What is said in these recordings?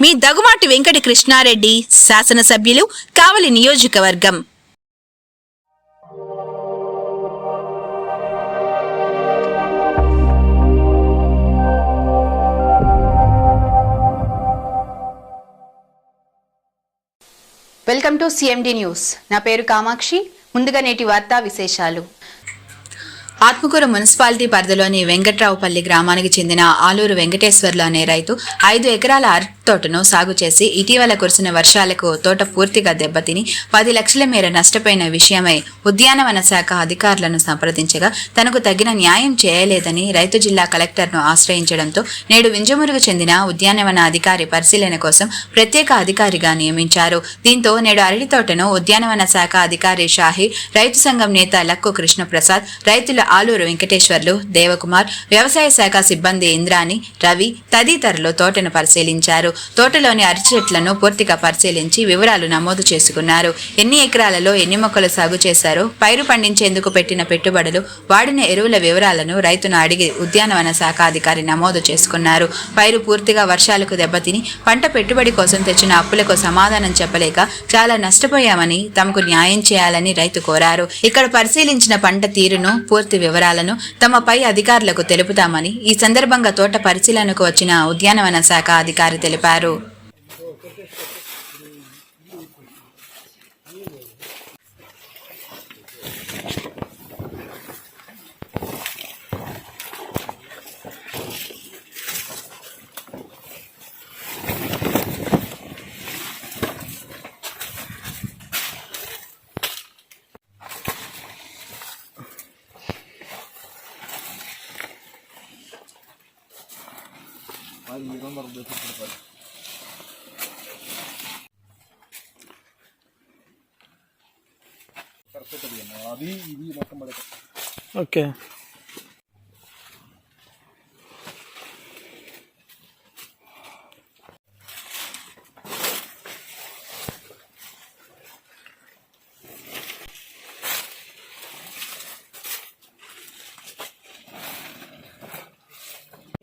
మీ దగుమాటి వెంకట కృష్ణారెడ్డి శాసనసభ్యులు కావలి నియోజకవర్గం. Welcome to CMD news. నా పేరు కామాక్షి. ముందుగా నేటి వార్తా విశేషాలు. ఆత్మకూరు మున్సిపాలిటీ పరిధిలోని వెంకట్రావుపల్లి గ్రామానికి చెందిన ఆలూరు వెంకటేశ్వర్లు అనే రైతు ఐదు ఎకరాల అరటి తోటను సాగు చేసి ఇటీవల కురిసిన వర్షాలకు తోట పూర్తిగా దెబ్బతిని పది లక్షల మేర నష్టపోయిన విషయమై ఉద్యానవన శాఖ అధికారులను సంప్రదించగా తనకు తగిన న్యాయం చేయలేదని రైతు జిల్లా కలెక్టర్ను ఆశ్రయించడంతో నేడు వింజమూరుకు చెందిన ఉద్యానవన అధికారి పరిశీలన కోసం ప్రత్యేక అధికారిగా నియమించారు. దీంతో నేడు అరటి తోటను ఉద్యానవన శాఖ అధికారి షాహి రైతు సంఘం నేత లక్కు కృష్ణప్రసాద్ రైతుల ఆలూరు వెంకటేశ్వర్లు దేవకుమార్ వ్యవసాయ శాఖ సిబ్బంది ఇంద్రాణి రవి తదితరులు తోటను పరిశీలించారు. తోటలోని అరటి చెట్లను పూర్తిగా పరిశీలించి వివరాలు నమోదు చేసుకున్నారు. ఎన్ని ఎకరాలలో ఎన్ని మొక్కలు సాగు చేశారో పైరు పండించేందుకు పెట్టిన పెట్టుబడులు వాడిన ఎరువుల వివరాలను రైతును అడిగి ఉద్యానవన శాఖ అధికారి నమోదు చేసుకున్నారు. పైరు పూర్తిగా వర్షాలకు దెబ్బతిని పంట పెట్టుబడి కోసం తెచ్చిన అప్పులకు సమాధానం చెప్పలేక చాలా నష్టపోయామని తమకు న్యాయం చేయాలని రైతు కోరారు. ఇక్కడ పరిశీలించిన పంట తీరును పూర్తి వివరాలను తమ పై అధికారులకు తెలుపుతామని ఈ సందర్భంగా తోట పరిశీలనకు వచ్చిన ఉద్యానవన శాఖ అధికారి తెలిపారు. అది ఇది మొత్తం పడక ఓకే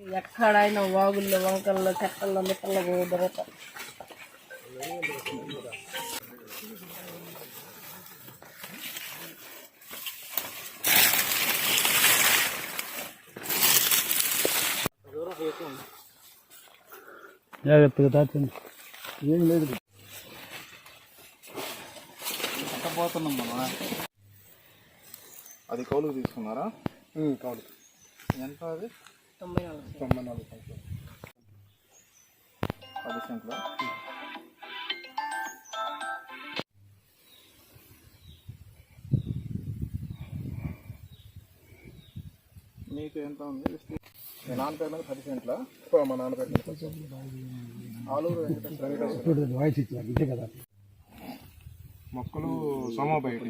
ఎక్కడైనా వాగుల్లో వంకల్లో చెక్కల్లో మిట్టల్లో పోదరట జాగ్రత్తగా తాచండి ఏం లేదు. పోతున్నాం మనం? అది కౌలుకు తీసుకున్నారా? కౌలు. ఎంత అది? తొంభై నాలుగు. తొంభై నాలుగు సంఖ్యలు పది సెంట్లు మీకు ఎంత ఉంది? మీ నాన్న పేరు మీద పది సెంట్ల. మా నాన్న పేరు మీద పది సెంట్లు. ఆలూరు వెంకటేశ్వర కదా. మొక్కలు సోమాబయట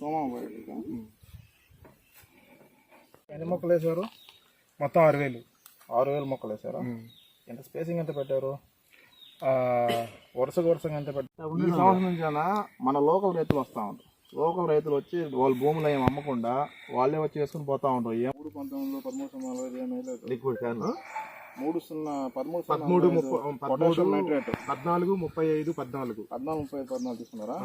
సోమాబయట ఎన్ని మొక్కలు వేశారు? మొత్తం ఆరు వేలు. ఆరు వేలు మొక్కలు వేశారా ఎంత స్పేసింగ్ ఎంత పెట్టారు? వరుసగా వరుసగా ఎంత పెట్టారు? ఈ సంవత్సరం నుంచి మన లోకల్ రైతులు వస్తూ ఉంటారు లోకల్ రైతులు వచ్చి వాళ్ళ భూములు ఏం అమ్మకుండా వాళ్ళే వచ్చి వేసుకుని పోతా ఉంటారు ఏ మూడు పంతొమ్మిదిలో పదమూడు సున్నా నలభై ఐదు మూడు సున్నా పదమూడు పదమూడు. పదమూడు పద్నాలుగు ముప్పై ఐదు పద్నాలుగు. పద్నాలుగు ముప్పై ఐదు పద్నాలుగు తీసుకున్నారా?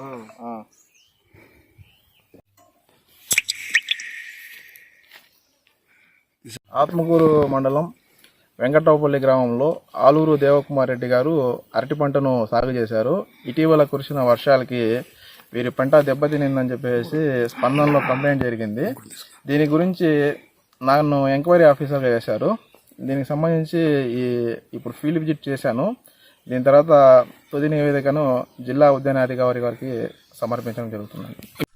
ఆత్మకూరు మండలం వెంకటరావుపల్లి గ్రామంలో ఆలూరు దేవకుమార్ రెడ్డి గారు అరటి పంటను సాగు చేశారు. ఇటీవల కురిసిన వర్షాలకి వీరి పంట దెబ్బతినిందని చెప్పేసి స్పందనలో కంప్లైంట్ జరిగింది. దీని గురించి నన్ను ఎంక్వైరీ ఆఫీసర్గా చేశారు. దీనికి సంబంధించి ఈ ఇప్పుడు ఫీల్డ్ విజిట్ చేశాను. దీని తర్వాత తుది నివేదికను జిల్లా ఉద్యానాధికారి గారికి సమర్పించడం జరుగుతుంది